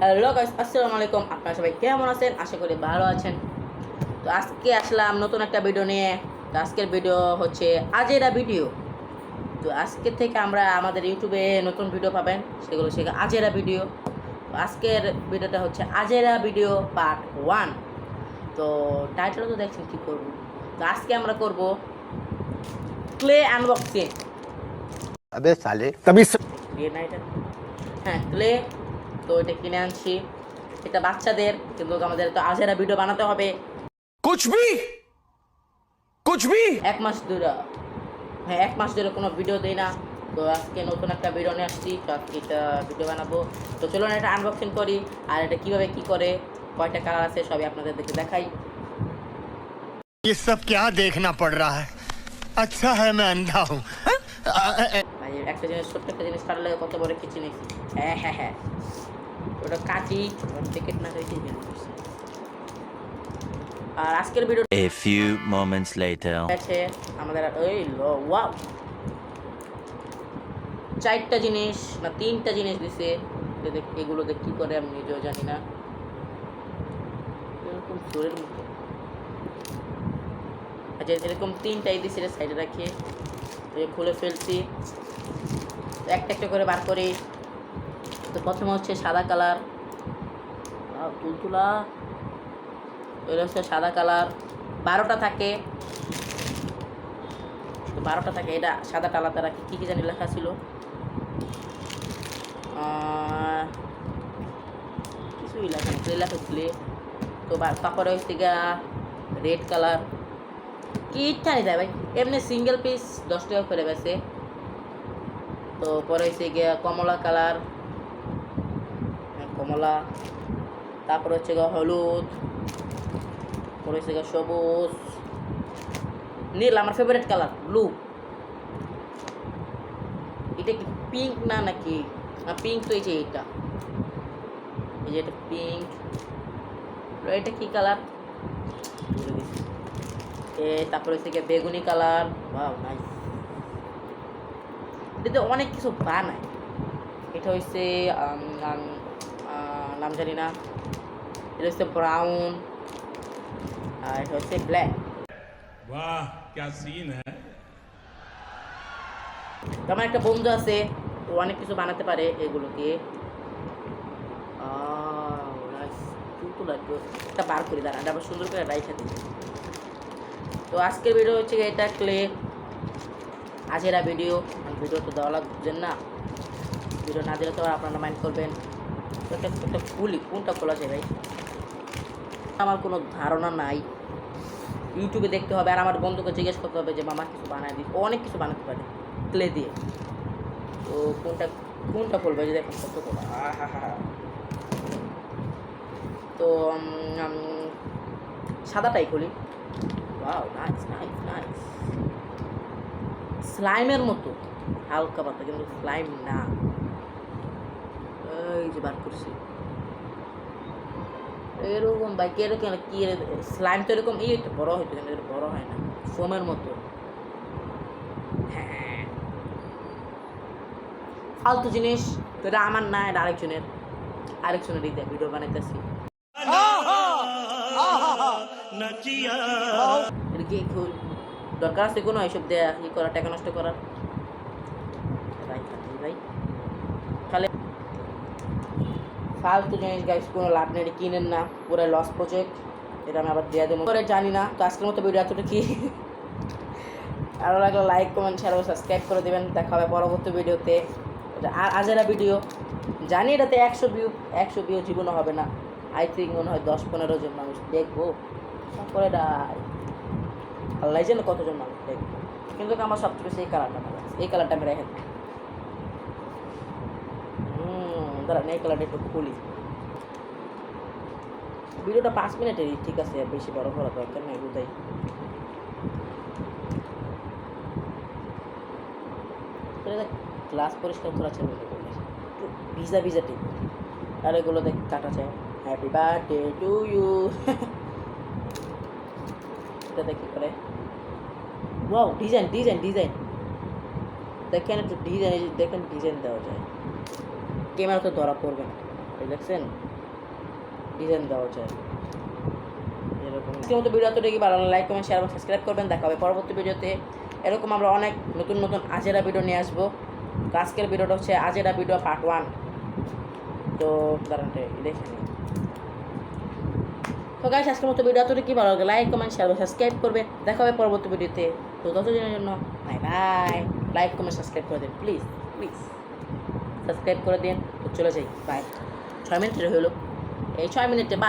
Hello guys আসসালামু আলাইকুম আপনারা সবাই কেমন আছেন? আশা করি ভালো আছেন। তো আজকে আসলাম নতুন একটা ভিডিও নিয়ে। তো আজকের ভিডিও হচ্ছে আজেরা ভিডিও তো আজকে থেকে আমরা আমাদের ইউটিউবে নতুন ভিডিও পাবেন। সেগুলো সেগুলো আজেরা ভিডিও তো আজকের ভিডিওটা হচ্ছে আজেরা ভিডিও পার্ট ওয়ান তো টাইটেল তো দেখছেন কী করব। তো আজকে আমরা করব ক্লে আনবক্সিং হ্যাঁ ক্লে তো এটা কিনে আনছি এটা বাচ্চাদের কিন্তু আমাদের তো আজেরা ভিডিও বানাতে হবে कुछ भी कुछ भी এক মাস ধরে হ্যাঁ এক মাস ধরে কোনো ভিডিও দিই না তো আজকে নতুন একটা ভিডিও নিয়ে আসছি তো আজকে এটা ভিডিও বানাবো তো চলুন এটা আনবক্সিং করি আর এটা কীভাবে কী করে কয়টা কালার আছে সবই আপনাদের দেখে দেখাই ये सब क्या देखना पड़ रहा है अच्छा है मैं अंधा हूँ ভাই একটা জিনিস ছোট্ট একটা জিনিস কাটলে কত বড় কিছু নেই হ্যাঁ হ্যাঁ হ্যাঁ ওটা কাটি টিকিট না হয়েছে আর আজকের video A few moments later. আছে আমাদের ওই লো ওয়াও। চারটা জিনিস না তিনটা জিনিস দিছে। এটা দেখ- এগুলো দেখ কি করে আমি নিজেও জানি না। এরকম চোরের মতো আচ্ছা এরকম তিনটাই দিছে সাইডে রাখি। খুলে ফেলছি। একটা একটা করে বার করি। তো প্রথমে হচ্ছে সাদা কালার তুলতুলা এটা হচ্ছে সাদা কালার, বারোটা থাকে। বারোটা থাকে, এটা সাদা টালাতে রাখি, কী কী জানি লেখা ছিল। কিছুই লেখা নেই লেখা ছিল। তো তারপরে হচ্ছে গা রেড কালার। কি ইচ্ছা নিতে ভাই, এমনি সিঙ্গেল পিস দশ টাকা করে বেছে তো পরে হচ্ছে গিয়া কমলা কালার। কমলা, তারপরে হচ্ছে গিয়ে হলুদ পরে হচ্ছে গিয়ে সবুজ, নীল, আমার ফেভারিট কালার ব্লু এটা কি পিঙ্ক না নাকি? না পিঙ্ক তো এই যে এই যে এটা পিঙ্ক এটা কি কালার এ, তারপরে হচ্ছে গিয়ে বেগুনি কালার বাহ নাইস এটাতে অনেক কিছু বানায়। এটা হচ্ছে নাম জানি না। এটা হচ্ছে ব্রাউন আর এটা হচ্ছে ব্ল্যাক বাহ সিন হ্যাঁ? আমার একটা বন্ধু আছে ও অনেক কিছু বানাতে পারে এগুলো দিয়ে একটা বার করে দাঁড়ান আবার সুন্দর করে রাইখা দিই। তো আজকের ভিডিও হচ্ছে এটা ক্লে আজেরা ভিডিও ভিডিও তো দেওয়া লাগবেন না। ভিডিও না দিলে তো আপনারা মাইন্ড করবেন। একটা খুলি কোনটা খোলা যায় ভাই? আমার কোনো ধারণা নাই। ইউটিউবে দেখতে হবে, আর আমার বন্ধুকে জিজ্ঞেস করতে হবে যে, মামা, কিছু বানায় দিস। অনেক কিছু বানাতে পারে ক্লে দিয়ে। তো কোনটা কোনটা খুলবে? যে দেখুন, কত করে আহাহা। তো সাদাটাই খুলি। ওয়াও নাইস নাইস নাইস স্লাইমের মতো, হালকা পাতা, কিন্তু স্লাইম না। এই যে বার করছি। এরকম ভাই কি এরকম কি স্লাইম তো এরকম এই তো বড় হইতো কিন্তু বড় হয় না ফোমের মতো। হ্যাঁ। ফালতু জিনিস তো এটা আমার না এটা আরেকজনের। আরেকজনের দিতে ভিডিও বানাইতেছি। দরকার আছে কোনো এইসব দেয়া ই করা টাকা নষ্ট করার ভাই ভাই তাহলে ফালতু জিনিস গাইস কোনো লাভ নেই এটা কিনেন না। পুরো লস প্রজেক্ট এটা আমি আবার দিয়ে দেবো। পরে জানি না, তো আজকের মতো ভিডিও এতটা কি আরও লাগলে লাইক কমেন্ট শেয়ার সাবস্ক্রাইব করে দেবেন। দেখা হবে পরবর্তী ভিডিওতে এটা আ- আজেরা ভিডিও জানি এটাতে একশো ভিউ একশো ভিউ জীবনও হবে না। আই থিঙ্ক মনে হয় দশ পনেরো জন মানুষ দেখব। তারপরে ডাই আল্লাহ জানে কতজন মানুষ দেখব। কিন্তু আমার সবচেয়ে বেশি এই কালারটা ভালো। এই কালারটা আমি রেখে দিই। হুম দাঁড়ান এই কালারটা একটু খুলি। ভিডিওটা পাঁচ মিনিটেরই, ঠিক আছে বেশি বড় করা দরকার নেই, বুঝাই। গ্লাস পরিষ্কার করা ছিল একটু ভিজা ভিজা ঠিক আর এগুলো দেখ, কাটা যায় হ্যাপি বার্থডে টু ইউ এটা দেখি করে। ওয়াও ডিজাইন ডিজাইন ডিজাইন দেখেন একটু ডিজাইন দেখেন ডিজাইন দেওয়া যায়। ক্যামেরা তো ধরা পড়বে না। দেখছেন ডিজাইন দেওয়া যায় এরকম মতো ভিডিও এতটুকু ভালো লাইক কমেন্ট শেয়ার এবং সাবস্ক্রাইব করবেন। দেখা হবে পরবর্তী ভিডিওতে এরকম আমরা অনেক নতুন নতুন আজেরা ভিডিও নিয়ে আসব। তো আজকের ভিডিওটা হচ্ছে আজেরা ভিডিও পার্ট ওয়ান তো দাঁড়ান দেখে নিই। তো গাইস আজকের মতো ভিডিও এতটুকু ভালো লাগে লাইক কমেন্ট শেয়ার এবং সাবস্ক্রাইব করবে। দেখা হবে পরবর্তী ভিডিওতে তো। ততদিনের জন্য bye bye like comment subscribe করে দিন। প্লিজ প্লিজ সাবস্ক্রাইব করে দিন। তো চলে যাই। বাই ছয় মিনিটের হলো। এই ছয় মিনিটে বাই